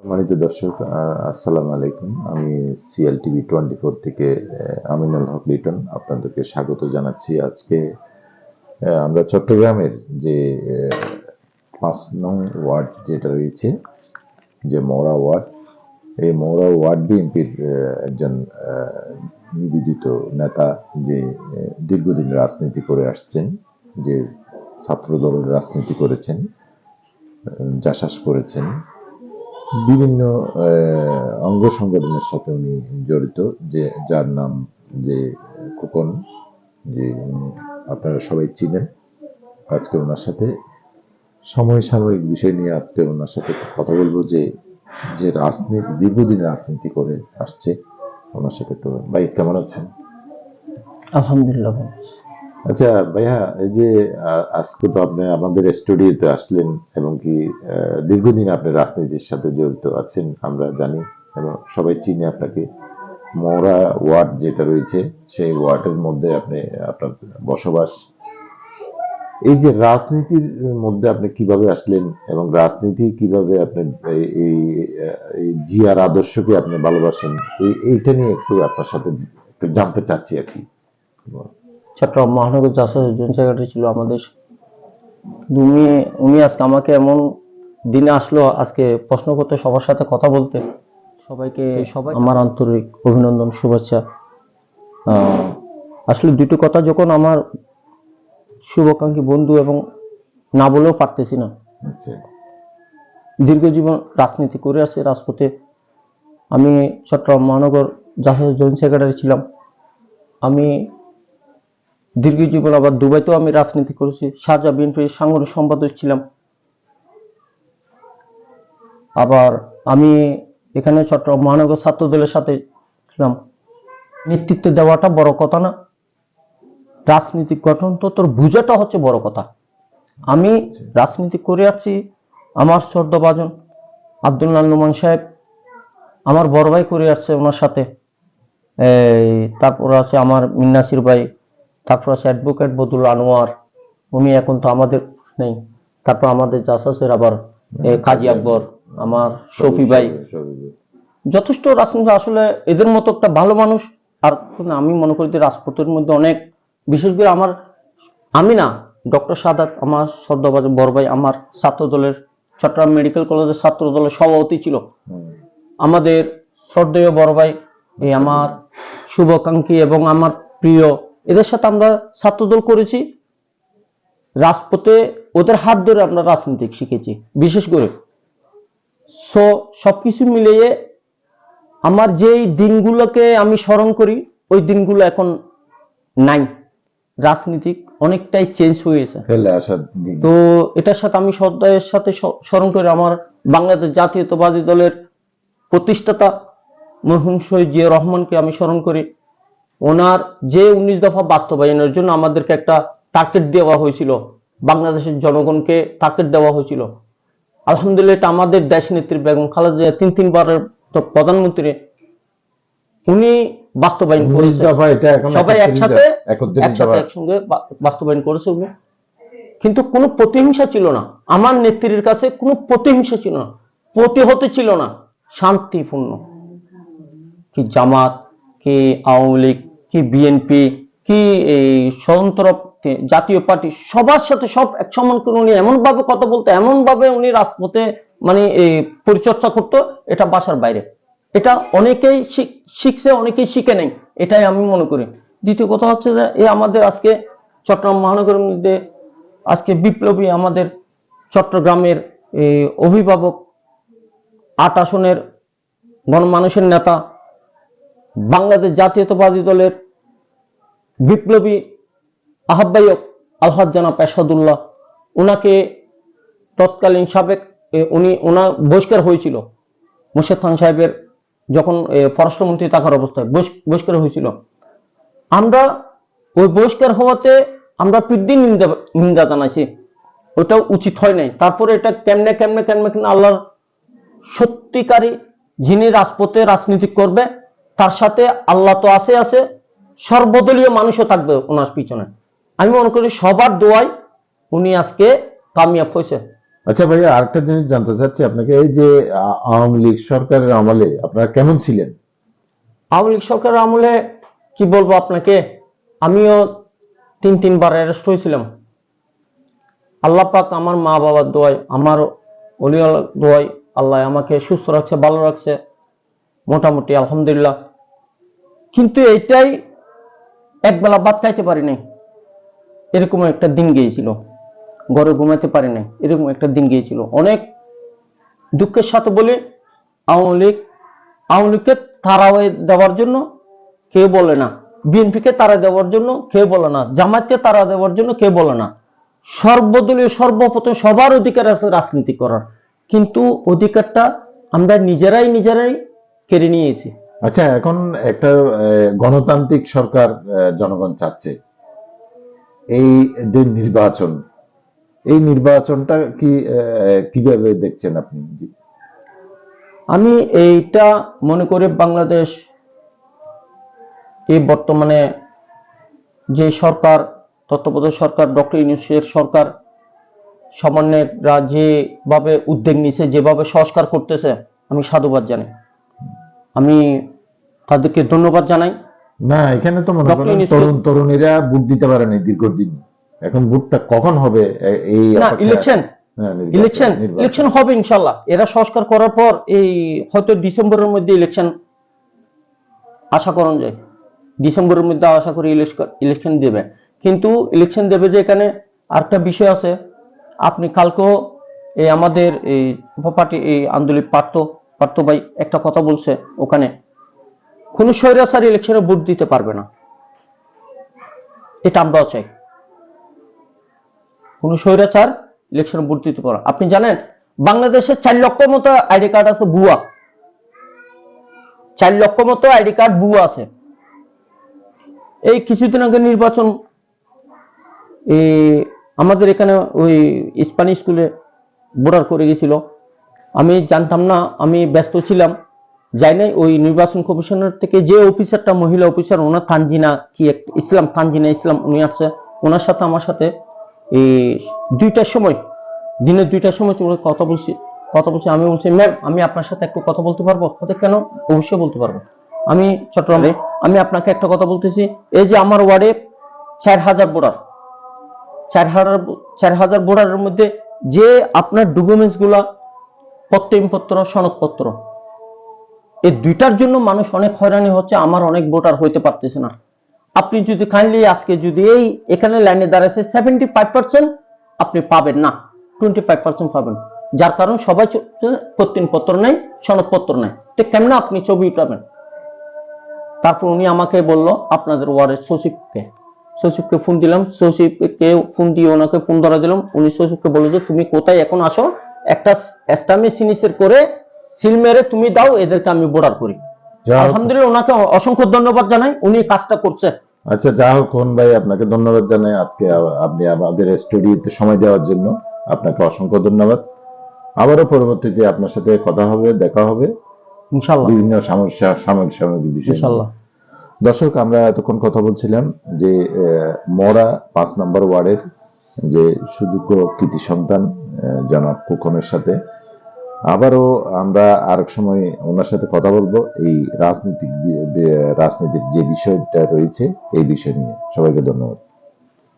সম্মানিত দর্শক আসসালামু আলাইকুম। আমি সিএল টিভি টোয়েন্টি ফোর থেকে আমিনুল হক লিটন আপনাদেরকে স্বাগত জানাচ্ছি আজকে। আমরা চট্টগ্রামের যে পাঁচ নং ওয়ার্ড যেটা রয়েছে, যে মৌরা ওয়ার্ড, এই মৌরা ওয়ার্ড বিএনপির একজন নিবেদিত নেতা যে দীর্ঘদিন রাজনীতি করে আসছেন, যে ছাত্রদলের রাজনীতি করেছেন জাসাস করেছেন বিভিন্ন অঙ্গ সংগঠনের সাথে উনি জড়িত, যে, যার নাম যে, খোকন, যে আপনারা সবাই চিনেন। আজকে ওনার সাথে সময় সাময়িক বিষয় নিয়ে আজকে ওনার সাথে কথা বলব, যে যে রাজনীতি দীর্ঘদিন রাজনীতি করে আসছে ওনার সাথে। তো ভাই, কেমন আছেন? আলহামদুলিল্লাহ। আচ্ছা ভাইয়া, এই যে আজকে তো আপনি আমাদের স্টুডিওতে আসলেন এবং কি দীর্ঘদিন আপনি রাজনীতির সাথে জড়িত আছেন, আমরা জানি এবং সবাই চিনে আপনাকে। মৌরা ওয়ার্ড যেটা রয়েছে, সেই ওয়ার্ডের মধ্যে আপনি, আপনার বসবাস। এই যে রাজনীতির মধ্যে আপনি কীভাবে আসলেন এবং রাজনীতি কীভাবে আপনি এই- জিয়ার আদর্শকে আপনি ভালোবাসেন, এই, এইটা নিয়ে একটু আপনার সাথে একটু জানতে চাচ্ছি আর কি। চট্টগ্রাম মহানগর জাসাস জোন সেক্রেটারি ছিল আমাদের উনি উনি আজকে আমাকে এমন দিনে আসলো আজকে প্রশ্ন করতে সবার সাথে কথা বলতে। সবাইকে সবাই আমার আন্তরিক অভিনন্দন শুভেচ্ছা। আসলে দুটো কথা যখন আমার শুভাকাঙ্ক্ষী বন্ধু এবং না বলেও পারতেছি না। আচ্ছা। দীর্ঘ জীবন রাজনীতি করে আসছে রাজপথে। আমি চট্টগ্রাম মহানগর জাহাজ জয়েন্ট সেক্রেটারি ছিলাম। আমি দীর্ঘ জীবন আবার দুবাইতেও আমি রাজনীতি করেছি। শাহজা বিএনপির সাংগঠনিক সম্পাদক ছিলাম। আবার আমি এখানে চট্টগ্রাম মহানগর ছাত্র দলের সাথে ছিলাম। নেতৃত্ব দেওয়াটা বড় কথা না। রাজনৈতিক তোর বুঝাটা হচ্ছে বড় কথা। আমি রাজনীতি করে আসছি আমার শ্রদ্ধাভাজন আব্দুল্লাহ নোমান সাহেব। আমার বড় ভাই করে আসছে ওনার সাথে। তারপর আছে আমার মিন্নাসির ভাই। তারপর আছে অ্যাডভোকেট বদুল আনোয়ার। উনি এখন তো আমাদের নেই। তারপর আমাদের জাসাসের আবার কাজী আকবর আমার শফি ভাই। যথেষ্ট রাজনীতি আসলে এদের মতো একটা ভালো মানুষ। আর আমি মনে করি যে রাজপথের মধ্যে অনেক বিশেষ করে আমার আমি না ডক্টর সাদাত আমার শ্রদ্ধাবাজ বড় ভাই আমার ছাত্র দলের চট্টগ্রাম মেডিকেল কলেজের ছাত্র দলের সভাপতি ছিল। আমাদের শ্রদ্ধেয় বড় ভাই এই আমার শুভাকাঙ্ক্ষী এবং আমার প্রিয় এদের সাথে আমরা ছাত্রদল করেছি। রাজপথে ওদের হাত ধরে আমরা রাজনীতি শিখেছি বিশেষ করে। সো সবকিছু মিলিয়ে আমার যেই দিনগুলোকে আমি স্মরণ করি ওই দিনগুলো এখন নাই। রাজনীতিক অনেকটাই চেঞ্জ হয়েছে তো এটার সাথে আমি শ্রদ্ধার সাথে স্মরণ করে আমার বাংলাদেশ জাতীয়তাবাদী দলের প্রতিষ্ঠাতা মরহুম শহীদ জিয়া রহমানকে আমি স্মরণ করি। ওনার যে উনিশ দফা বাস্তবায়নের জন্য আমাদেরকে একটা টার্গেট দেওয়া হয়েছিল বাংলাদেশের জনগণকে টার্গেট দেওয়া হয়েছিল। আলহামদুলিল্লাহ এটা আমাদের দেশ নেত্রী বেগম খালেদা জিয়া তিন তিনবারের প্রধানমন্ত্রী উনি বাস্তবায়ন এখন সবাই একসাথে একসাথে একসঙ্গে বাস্তবায়ন করেছে উনি। কিন্তু কোনো প্রতিহিংসা ছিল না। আমার নেত্রীর কাছে কোনো প্রতিহিংসা ছিল না। প্রতিহত ছিল না। শান্তিপূর্ণ। কি জামাত কি আওয়ামী লীগ কি বিএনপি কি এই স্বতন্ত্র জাতীয় পার্টি, সবার সাথে সব এক সমান করে উনি এমন ভাবে কথা বলতো এমন ভাবে উনি রাজপথে মানে এই পরিচর্যা করতো, এটা বাসার বাইরে। এটা অনেকেই শিখ- শিখছে, অনেকেই শিখে নেই, এটাই আমি মনে করি। দ্বিতীয় কথা হচ্ছে যে এই আমাদের আজকে চট্টগ্রাম মহানগরের মধ্যে, আজকে বিপ্লবী আমাদের চট্টগ্রামের অভিভাবক আট আসনের গণমানুষের নেতা বাংলাদেশ জাতীয়তাবাদী দলের বিপ্লবী আহ্বায়ক আলহাজ জানা পেশাদুল্লাহ। ওনাকে তৎকালীন সাবেক উনি ওনার বহিষ্কার হয়েছিল। মুর্শেদ খান সাহেবের যখন পররাষ্ট্রমন্ত্রী থাকার অবস্থায় বহিষ্কার হয়েছিল। আমরা ওই বহিষ্কার হওয়াতে আমরা পিদ্দি নিন্দা নিন্দা জানাইছি। ওটা উচিত হয় নাই। তারপরে এটা কেমনে কেমনে কেমনে কেমনে আল্লাহর সত্যিকারী যিনি রাজপথে রাজনীতি করবে তার সাথে আল্লাহ তো আছে আছে সর্বদলীয় মানুষও থাকবে ওনার পিছনে। আমি মনে করি সবার দোয়ায় উনি আজকে কামিয়াব হয়েছে। আচ্ছা ভাইয়া আরেকটা জিনিস জানতে চাচ্ছি আপনাকে এই যে আওয়ামী লীগ সরকারের আমলে আপনারা কেমন ছিলেন? আওয়ামী লীগ সরকারের আমলে কি বলব আপনাকে? আমিও তিন তিনবার অ্যারেস্ট হয়েছিলাম। আল্লাহ পাক আমার মা বাবার দোয়ায় আমার অলিয়াল দোয়ায় আল্লাহ আমাকে সুস্থ রাখছে ভালো রাখছে। মোটামুটি আলহামদুলিল্লাহ। কিন্তু এইটাই একবেলা ভাত খাইতে পারি নাই। এরকম একটা দিন গিয়েছিল। ঘরে ঘুমাতে পারি নাই এরকম একটা দিন গিয়েছিল। অনেক দুঃখের সাথে বলি, আওয়ামী লীগ, আওয়ামী লীগকে তারা দেওয়ার জন্য কেউ বলে না। বিএনপিকে তারা দেওয়ার জন্য কেউ বলে না। জামাতকে তারা দেওয়ার জন্য কেউ বলে না। সর্বদলীয়, সর্বপ্রথম সবার অধিকার আছে রাজনীতি করার। কিন্তু অধিকারটা আমরা নিজেরাই নিজেরাই কেড়ে নিয়েছি। আচ্ছা এখন একটা গণতান্ত্রিক সরকার জনগণ চাচ্ছে। এই যে নির্বাচন, এই নির্বাচনটা কি কীভাবে দেখছেন আপনি? আমি এইটা মনে করি বাংলাদেশ এই বর্তমানে যে সরকার, তত্ত্বাবধায়ক সরকার, ডক্টর ইউনুসের সরকার, সমন্বয়রা যেভাবে উদ্যোগ নিছে, যেভাবে সংস্কার করতেছে, আমি সাধুবাদ জানাই আমি তাদেরকে ধন্যবাদ জানাই। না এখানে তো মনে করেন তরুণ তরুণীরা ভোট দিতে পারেনি দীর্ঘদিন। এখন ভোটটা কখন হবে এই না ইলেকশন ইলেকশন ইলেকশন হবে ইনশাল্লাহ। এরা সংস্কার করার পর এই হয়তো ডিসেম্বরের মধ্যে ইলেকশন আশা করুন যায় ডিসেম্বরের মধ্যে আশা করি ইলেকশন দেবে। কিন্তু ইলেকশন দেবে যে এখানে আরেকটা বিষয় আছে। আপনি কালকেও এই আমাদের এই পার্টি এই আন্দোলিত পার্থ পার্থ ভাই একটা কথা বলছে ওখানে। কোন স্বৈরাচার ইলেকশনে ভোট দিতে পারবে না। এটা আমরাও চাই। কোন স্বৈরাচার ইলেকশনে ভোট দিতে পারে আপনি জানেন, বাংলাদেশে চার লক্ষ মতো আইডি কার্ড আছে ভুয়া। চার লক্ষ মতো আইডি কার্ড ভুয়া আছে। এই কিছুদিন আগে নির্বাচন আমাদের এখানে ওই স্প্যানিশ স্কুলে বোর্ডার করে গেছিল। আমি জানতাম না, আমি ব্যস্ত ছিলাম। যাই নাই, ওই নির্বাচন কমিশনার থেকে যে অফিসারটা মহিলা অফিসার ওনার তানজিনা কি ইসলাম তানজিনা ইসলাম উনি আছে, ওনার সাথে আমার সাথে এই দুইটার সময়, দিনের দুইটার সময় তুমি কথা বলছি কথা বলছি, আমি বলছি ম্যাম আমি আপনার সাথে একটু কথা বলতে পারব? কথা কেন? অবশ্যই বলতে পারব। আমি চট্টগ্রামে, আমি আপনাকে একটা কথা বলতেছি, এই যে আমার ওয়ার্ডে চার হাজার বোর্ডার চার হাজার চার হাজার বোর্ডারের মধ্যে যে আপনার ডকুমেন্টসগুলা প্রত্যয়নপত্র সনদপত্র এই দুইটার জন্য মানুষ অনেক হয়রানি হচ্ছে, আমার অনেক ভোটার হইতে পারতেছে না। আপনি যদি কাইন্ডলি আজকে যদি এই এখানে লাইনে দাঁড়াইছে সেভেন্টি ফাইভ পার্সেন্ট আপনি পাবেন না টোয়েন্টি ফাইভ পার্সেন্ট পাবেন। যার কারণ সবাই প্রত্যয়নপত্র নেই সনদপত্র নেই তো কেমন আপনি ছবি উঠাবেন তারপর উনি আমাকে বলল, আপনাদের ওয়ার্ডের সচিবকে। সচিবকে ফোন দিলাম, সচিবকে ফোন দিয়ে ওনাকে ফোন ধরা দিলাম। উনি সচিবকে বলল যে, তুমি কোথায় এখন আসো? একটা এস্টামি সিনিসের করে সিল মেরে তুমি দাও এদেরকে আমি বোর্ডার করি। আলহামদুলিল্লাহ ওনাকে অসংখ্য ধন্যবাদ জানাই উনি কাজটা করছে আচ্ছা যা হোক কোন ভাই আপনাকে ধন্যবাদ জানাই। আজকে আপনি আমাদের স্টুডিওতে সময় দেওয়ার জন্য আপনাকে অসংখ্য ধন্যবাদ। আবারও পরবর্তীতে আপনার সাথে কথা হবে দেখা হবে। ইনশাল্লাহ বিভিন্ন সমস্যা সাময়িক সাময়িক বিষয় নিয়ে। ইনশাল্লাহ দর্শক আমরা এতক্ষণ কথা বলছিলাম যে মরা পাঁচ নম্বর ওয়ার্ডের যে সুযোগ্য কৃতি সন্তান জনাব খোকনের সাথে আবারও আমরা আরেক সময় ওনার সাথে কথা বলব, এই রাজনৈতিক রাজনীতির যে বিষয়টা রয়েছে, এই বিষয় নিয়ে। সবাইকে ধন্যবাদ।